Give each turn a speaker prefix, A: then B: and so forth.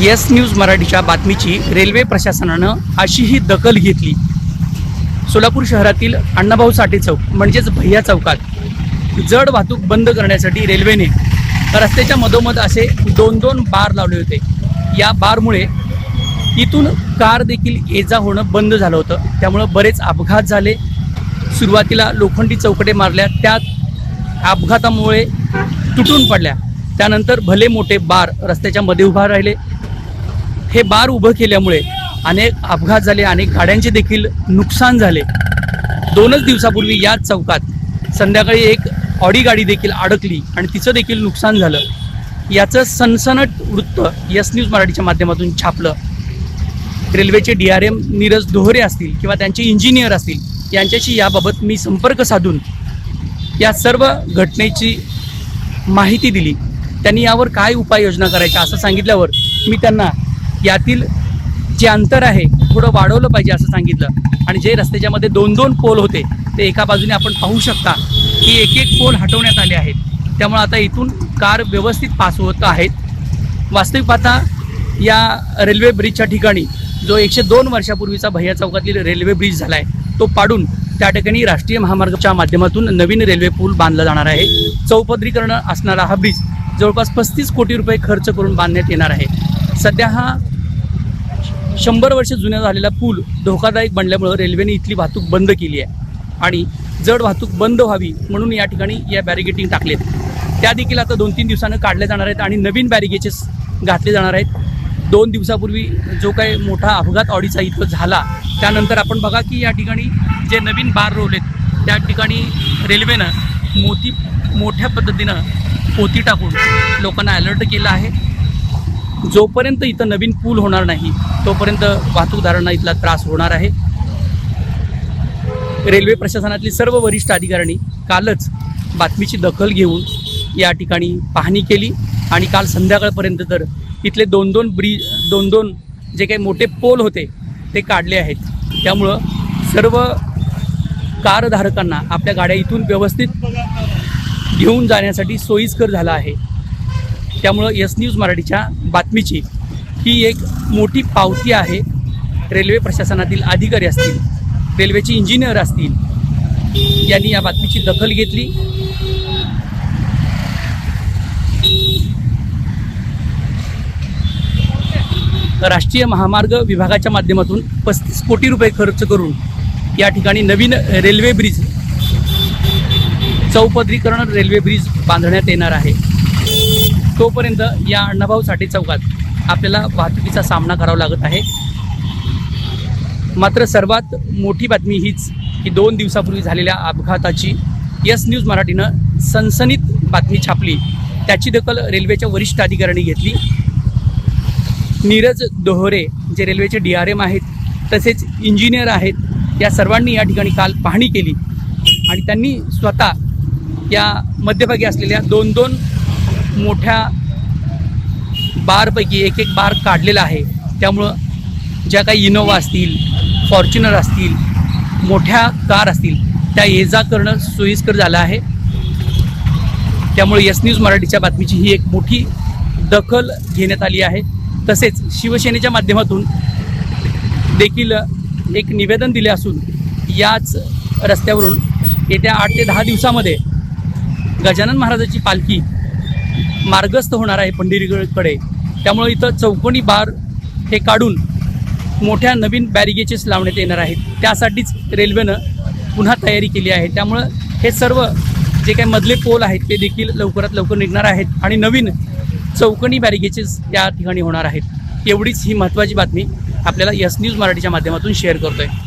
A: Yes news मराठीच्या बातमीची railway प्रशासनानं अशी ही दखल घेतली. सोलापूर शहरातील अण्णाभाऊ साठे चौक म्हणजेच भैया चौकात जड वाहतूक बंद करण्यासाठी रेल्वेने रस्त्याच्या मधोमध असे दोन दोन बार लावले होते. या बारमुळे इथून कार देखील ये जा होणं बंद झालं होतं. त्यामुळं बरेच अपघात झाले. सुरुवातीला लोखंडी चौकटे मारल्या. त्या अपघातामुळे तुटून पडल्या. त्यानंतर भले मोठे बार रस्त्याच्या मध्ये उभा राहिले. हे बार उभं केल्यामुळे अनेक अपघात झाले अनेक गाड्यांचे देखील नुकसान झाले. दोनच दिवसापूर्वी याच चौकात संध्याकाळी एक ऑडी गाडी देखील अडकली आणि तिचं देखील नुकसान झालं. याचं सनसनट वृत्त यस न्यूज मराठीच्या माध्यमातून छापलं. रेल्वेचे डी आर एम नीरज दोहरे असतील किंवा त्यांचे इंजिनियर असतील यांच्याशी याबाबत मी संपर्क साधून या सर्व घटनेची माहिती दिली. त्यांनी यावर काय उपाययोजना करायच्या असं सांगितल्यावर मी त्यांना यातील जे अंतर आहे थोडं वाढवलं पाहिजे असं सांगितलं. आणि जे रस्त्याच्यामध्ये दोन दोन पोल होते ते एका बाजूने आपण पाहू शकता की एक एक पोल हटवण्यात आले आहेत. त्यामुळे आता इथून कार व्यवस्थित पास होत आहेत. वास्तविक पाहता या रेल्वे ब्रिजच्या ठिकाणी जो एकशे दोन वर्षापूर्वीचा भैया चौकातील रेल्वे ब्रिज झाला आहे तो पाडून त्या ठिकाणी राष्ट्रीय महामार्गाच्या माध्यमातून नवीन रेल्वे पूल बांधला जाणार आहे. चौपदरीकरण असणारा हा ब्रिज जवळपास पस्तीस कोटी रुपये खर्च करून बांधण्यात येणार आहे. सध्या हा शंभर वर्ष जुन्या झालेला पूल धोकादायक बनल्यामुळं रेल्वेने इथली वाहतूक बंद केली आहे. आणि जड वाहतूक बंद व्हावी म्हणून या ठिकाणी या बॅरिगेटिंग टाकलेत. त्या देखील आता दोन तीन दिवसानं काढल्या जाणार आहेत आणि नवीन बॅरिगेचेस घातले जाणार आहेत. दोन दिवसापूर्वी जो काही मोठा अपघात ऑडीचा इथं झाला त्यानंतर आपण बघा की या ठिकाणी जे नवीन बार रोवलेत त्या ठिकाणी रेल्वेनं मोती मोठ्या पद्धतीनं पोती टाकून लोकांना अलर्ट केलं आहे. जोपर्यंत इथं नवीन पूल होणार नाही तोपर्यंत वाहतूकदारांना इथला त्रास होणार आहे. रेल्वे प्रशासनातली सर्व वरिष्ठ अधिकाऱ्यांनी कालच बातमीची दखल घेऊन या ठिकाणी पाहणी केली आणि काल संध्याकाळपर्यंत तर इथले दोन दोन ब्रिज दोन दोन जे काही मोठे पोल होते ते काढले आहेत. त्यामुळं सर्व कारधारकांना आपल्या गाड्या इथून व्यवस्थित घेऊन जाण्यासाठी सोयीस्कर झालं आहे. त्यामुळं यस न्यूज मराठीच्या बातमीची ही एक मोठी पावती आहे. रेल्वे प्रशासनातील अधिकारी असतील रेल्वेचे इंजिनियर असतील यांनी या बातमीची दखल घेतली. राष्ट्रीय महामार्ग विभागाच्या माध्यमातून पस्तीस कोटी रुपये खर्च करून या ठिकाणी नवीन रेल्वे ब्रिज चौपदरीकरण रेल्वे ब्रिज बांधण्यात येणार आहे. तोपर्यंत या अण्णाभाऊ साठे चौकात आपल्याला वाहतुकीचा सामना करावा लागत आहे. मात्र सर्वात मोठी बातमी हीच की दोन दिवसापूर्वी झालेल्या अपघाताची यस न्यूज मराठीनं सनसनीत बातमी छापली. त्याची दखल रेल्वेच्या वरिष्ठ अधिकाऱ्यांनी घेतली. नीरज दोहरे जे रेल्वेचे डी आर एम आहेत तसेच इंजिनियर आहेत या सर्वांनी या ठिकाणी काल पाहणी केली. आणि त्यांनी स्वतः या मध्यभागी असलेल्या दोन दोन मोठ्या बारपैकी एक एक बार काढलेला आहे. त्यामुळं ज्या काही इनोवा असतील फॉर्च्युनर असतील मोठ्या कार असतील त्या ये जा करणं सोयीस्कर झालं आहे. त्यामुळे यस न्यूज मराठीच्या बातमीची ही एक मोठी दखल घेण्यात आली आहे. तसेच शिवसेनेच्या माध्यमातून देखील एक निवेदन दिले असून याच रस्त्यावरून येत्या आठ ते दहा दिवसामध्ये गजानन महाराजाची पालखी मार्गस्थ होणार आहे पंढरीकडे त्यामुळे इथं चौकोनी बार हे काढून मोठ्या नवीन बॅरिगेजेस लावण्यात येणार आहेत. त्यासाठीच रेल्वेनं पुन्हा तयारी केली आहे. त्यामुळं हे सर्व जे काही मधले पोल आहेत ते देखील लवकरात लवकर निघणार आहेत आणि नवीन चौकणी बॅरिगेजेस त्या ठिकाणी होणार आहेत. एवढीच ही महत्त्वाची बातमी आपल्याला यस न्यूज मराठीच्या माध्यमातून शेअर करतो आहे